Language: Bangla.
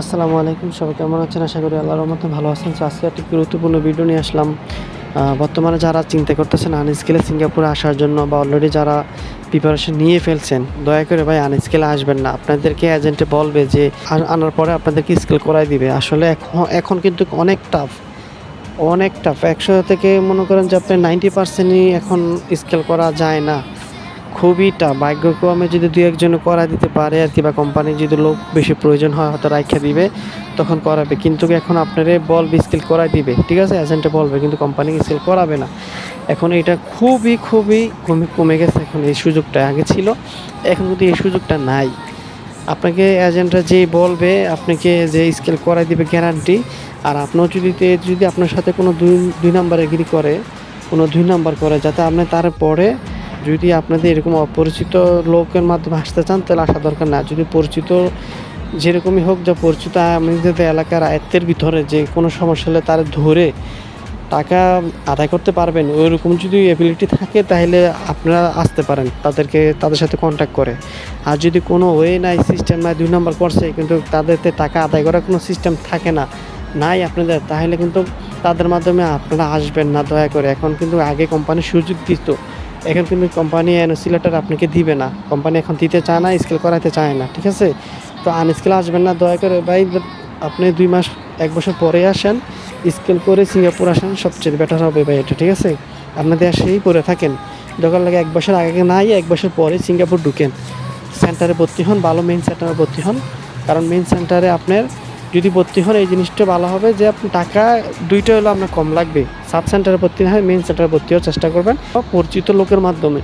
আসসালামু আলাইকুম, সবাই কেমন আছেন? আশা করি আল্লাহর রহমতে ভালো আছেন। তো আজকে একটি গুরুত্বপূর্ণ ভিডিও নিয়ে আসলাম। বর্তমানে যারা চিন্তা করতেছেন আনস্কেলে সিঙ্গাপুরে আসার জন্য বা অলরেডি যারা প্রিপারেশন নিয়ে ফেলছেন, দয়া করে ভাই আনস্কেলে আসবেন না। আপনাদেরকে এজেন্টে বলবে যে আনার পরে আপনাদেরকে স্কেল করাই দিবে। আসলে এখন এখন কিন্তু অনেক টাফ অনেক টাফ একশো থেকে মনে করেন যে আপনার নাইনটি পার্সেন্টই এখন স্কেল করা যায় না। খুবই ভাগ্যক্রমে যদি দু একজন করা দিতে পারে আর কি, বা কোম্পানির যদি লোক বেশি প্রয়োজন হয়, হয়তো রাখা দিবে, তখন করাবে। কিন্তু এখন আপনারে বল স্কেল করাই দিবে, ঠিক আছে? এজেন্টে বলবে, কিন্তু কোম্পানি স্কেল করাবে না। এখন এটা খুবই খুবই কমে কমে গেছে এখন এই সুযোগটা, আগে ছিল, এখন কিন্তু এই সুযোগটা নাই। আপনাকে এজেন্টরা যে বলবে, আপনাকে যে স্কেল করাই দিবে গ্যারান্টি আর আপনার যদি যদি আপনার সাথে কোনো দুই দুই নাম্বার এগ্রি করে, কোনো দুই নাম্বার করে, যাতে আপনি তারপরে যদি আপনাদের এরকম অপরিচিত লোকের মাধ্যমে আসতে চান, তাহলে আসা দরকার না। যদি পরিচিত যেরকমই হোক, যা পরিচিত আমাদের এলাকার আয়ত্তের ভিতরে যে কোনো সমস্যা হলে তার ধরে টাকা আদায় করতে পারবেন। ওইরকম যদি এবিলিটি থাকে, তাহলে আপনারা আসতে পারেন, তাদেরকে, তাদের সাথে কন্ট্যাক্ট করে। আর যদি কোনো ওয়ে নাই সিস্টেম নাই, দুই নম্বর করছে, কিন্তু তাদেরতে টাকা আদায় করার কোনো সিস্টেম থাকে না, নাই আপনাদের, তাহলে কিন্তু তাদের মাধ্যমে আপনারা আসবেন না, দয়া করে। এখন কিন্তু আগে কোম্পানি সুযোগ দিত। এখন কিন্তু কোম্পানি এনওসি লেটার আপনাকে দিবে না। কোম্পানি এখন দিতে চায় না স্কেল করাতে চায় না, ঠিক আছে? তো আনস্কেল আসবেন না, দয়া করে ভাই, আপনি দুই মাস, এক বছর পরে আসেন স্কেল করে সিঙ্গাপুর আসেন, সবচেয়ে বেটার হবে ভাই এটা, ঠিক আছে? আপনাদের আসেই পরে থাকেন। দরকার লাগে এক বছর আগে নাই, এক বছর পরে সিঙ্গাপুর ঢুকেন। সেন্টারে ভর্তি হন, ভালো মেইন সেন্টারে ভর্তি হন। কারণ মেইন সেন্টারে আপনার যদি ভর্তি হন, এই জিনিসটা ভালো হবে যে আপনি টাকা, দুইটা হলো আপনার কম লাগবে। সাব সেন্টারে ভর্তি না হয় মেন সেন্টারে ভর্তি হওয়ার চেষ্টা করবেন। বা পরিচিত লোকের মাধ্যমে।